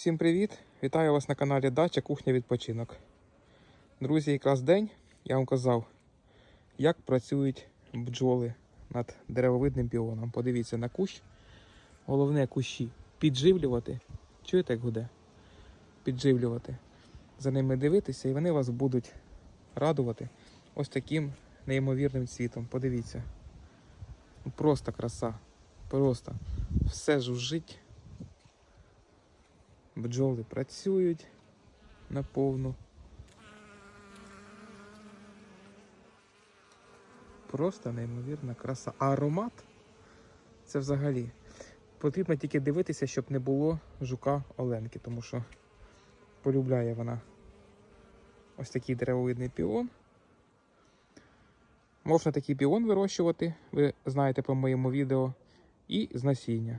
Всім привіт! Вітаю вас на каналі Дача Кухня Відпочинок. Друзі, якраз день я вам казав, як працюють бджоли над деревовидним піоном. Подивіться на кущ. Головне кущі підживлювати. Чуєте, як гуде? Підживлювати. За ними дивитися, і вони вас будуть радувати ось таким неймовірним цвітом. Подивіться. Просто краса. Просто все жужжить. Бджоли працюють наповну. Просто неймовірна краса. А аромат це взагалі. Потрібно тільки дивитися, щоб не було жука Оленки, тому що полюбляє вона ось такий деревовидний піон. Можна такий піон вирощувати, ви знаєте по моєму відео, і з насіння.